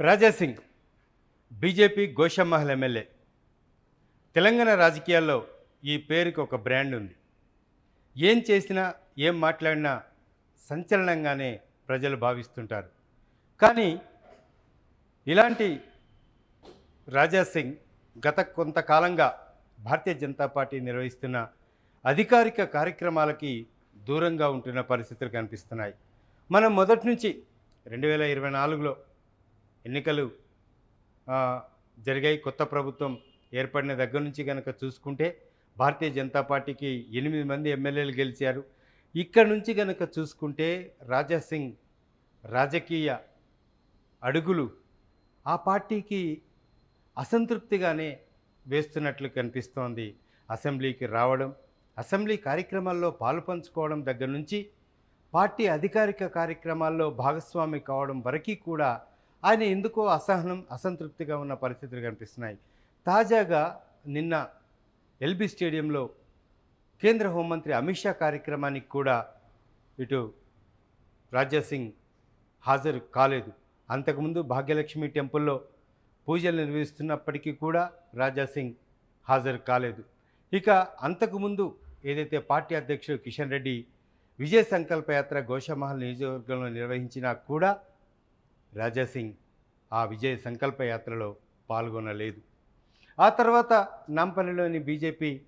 Raja Singh BJP Goshamahal MLA. Telangana రాజకీయాల్లో ఈ పేరుకి ఒక బ్రాండ్ ఉంది. ఏం చేసినా ఏం మాట్లాడినా సంచలనంగానే ప్రజలు భావిస్తుంటారు. కానీ ఇలాంటి రాజాసింగ్ గత కొంతకాలంగా భారతీయ జనతా పార్టీ నిర్వహిస్తున్న అధికారిక కార్యక్రమాలకి దూరంగా ఉంటున్న పరిస్థితులు కనిపిస్తున్నాయి. మనం మొదటి నుంచి రెండు వేల ఇరవై నాలుగులో ఎన్నికలు జరిగాయి. కొత్త ప్రభుత్వం ఏర్పడిన దగ్గర నుంచి కనుక చూసుకుంటే భారతీయ జనతా పార్టీకి ఎనిమిది మంది ఎమ్మెల్యేలు గెలిచారు. ఇక్కడ నుంచి కనుక చూసుకుంటే రాజా సింగ్ రాజకీయ అడుగులు ఆ పార్టీకి అసంతృప్తిగానే వేస్తున్నట్లు కనిపిస్తోంది. అసెంబ్లీకి రావడం అసెంబ్లీ కార్యక్రమాల్లో పాలు పంచుకోవడం దగ్గర నుంచి పార్టీ అధికారిక కార్యక్రమాల్లో భాగస్వామి కావడం వరకు కూడా ఆయన ఎందుకో అసహనం అసంతృప్తిగా ఉన్న పరిస్థితులు కనిపిస్తున్నాయి. తాజాగా నిన్న ఎల్బీ స్టేడియంలో కేంద్ర హోంమంత్రి అమిత్ షా కార్యక్రమానికి కూడా ఇటు రాజాసింగ్ హాజరు కాలేదు. అంతకుముందు భాగ్యలక్ష్మి టెంపుల్లో పూజలు నిర్వహిస్తున్నప్పటికీ కూడా రాజాసింగ్ హాజరు కాలేదు. ఇక అంతకుముందు ఏదైతే పార్టీ అధ్యక్షుడు కిషన్ రెడ్డి విజయ సంకల్ప యాత్ర గోషమహల్ నియోజకవర్గంలో నిర్వహించినా కూడా రాజాసింగ్ ఆ విజయ సంకల్ప యాత్రలో పాల్గొనలేదు. ఆ తర్వాత నాంపల్లిలోని బీజేపీ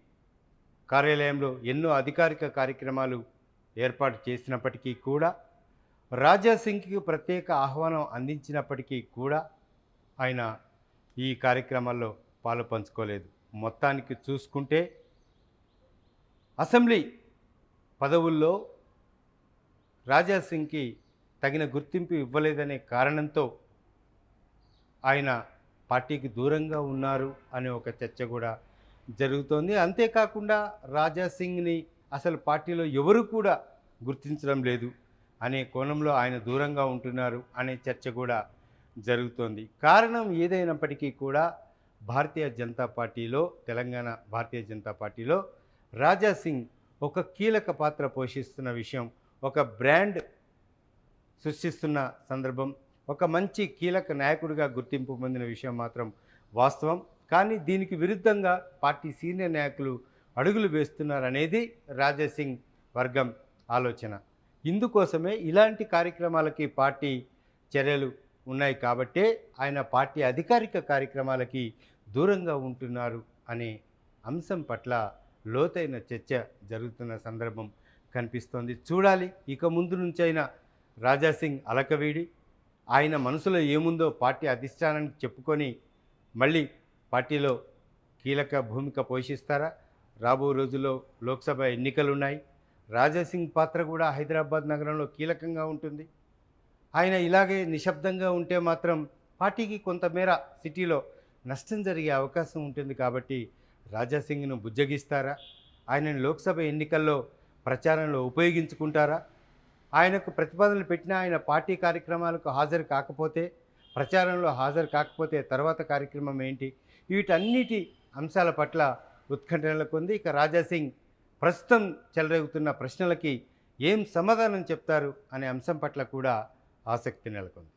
కార్యాలయంలో ఎన్నో అధికారిక కార్యక్రమాలు ఏర్పాటు చేసినప్పటికీ కూడా రాజాసింగ్కి ప్రత్యేక ఆహ్వానం అందించినప్పటికీ కూడా ఆయన ఈ కార్యక్రమాల్లో పాలు పంచుకోలేదు. మొత్తానికి చూసుకుంటే అసెంబ్లీ పదవుల్లో రాజాసింగ్కి తగిన గుర్తింపు ఇవ్వలేదనే కారణంతో ఆయన పార్టీకి దూరంగా ఉన్నారు అనే ఒక చర్చ కూడా జరుగుతోంది. అంతేకాకుండా రాజాసింగ్ని అసలు పార్టీలో ఎవరు కూడా గుర్తించడం లేదు అనే కోణంలో ఆయన దూరంగా ఉంటున్నారు అనే చర్చ కూడా జరుగుతోంది. కారణం ఏదైనప్పటికీ కూడా భారతీయ జనతా పార్టీలో తెలంగాణ భారతీయ జనతా పార్టీలో రాజాసింగ్ ఒక కీలక పాత్ర పోషిస్తున్న విషయం ఒక బ్రాండ్ సృష్టిస్తున్న సందర్భం ఒక మంచి కీలక నాయకుడిగా గుర్తింపు పొందిన విషయం మాత్రం వాస్తవం. కానీ దీనికి విరుద్ధంగా పార్టీ సీనియర్ నాయకులు అడుగులు వేస్తున్నారనేది రాజాసింగ్ వర్గం ఆలోచన. ఇందుకోసమే ఇలాంటి కార్యక్రమాలకి పార్టీ చర్యలు ఉన్నాయి కాబట్టే ఆయన పార్టీ అధికారిక కార్యక్రమాలకి దూరంగా ఉంటున్నారు అనే అంశం పట్ల లోతైన చర్చ జరుగుతున్న సందర్భం కనిపిస్తోంది. చూడాలి. ఇక ముందు నుంచైనా రాజాసింగ్ అలకవీడి. ఆయన మనసులో ఏముందో పార్టీ అధిష్టానానికి చెప్పుకొని మళ్ళీ పార్టీలో కీలక భూమిక పోషిస్తారా? రాబో రోజుల్లో లోక్సభ ఎన్నికలు ఉన్నాయి రాజాసింగ్ పాత్ర కూడా హైదరాబాద్ నగరంలో కీలకంగా ఉంటుంది. ఆయన ఇలాగే నిశ్శబ్దంగా ఉంటే మాత్రం పార్టీకి కొంతమేర సిటీలో నష్టం జరిగే అవకాశం ఉంటుంది కాబట్టి రాజాసింగ్ను బుజ్జగిస్తారా? ఆయనను లోక్సభ ఎన్నికల్లో ప్రచారంలో ఉపయోగించుకుంటారా? ఆయనకు ప్రతిపాదనలు పెట్టిన ఆయన పార్టీ కార్యక్రమాలకు హాజరు కాకపోతే ప్రచారంలో హాజరు కాకపోతే తర్వాత కార్యక్రమం ఏంటి? వీటన్నిటి అంశాల పట్ల ఉత్కంఠ నెలకొంది ఇక రాజాసింగ్ ప్రస్తుతం చెలరేగుతున్న ప్రశ్నలకి ఏం సమాధానం చెప్తారు అనే అంశం పట్ల కూడా ఆసక్తి నెలకొంది.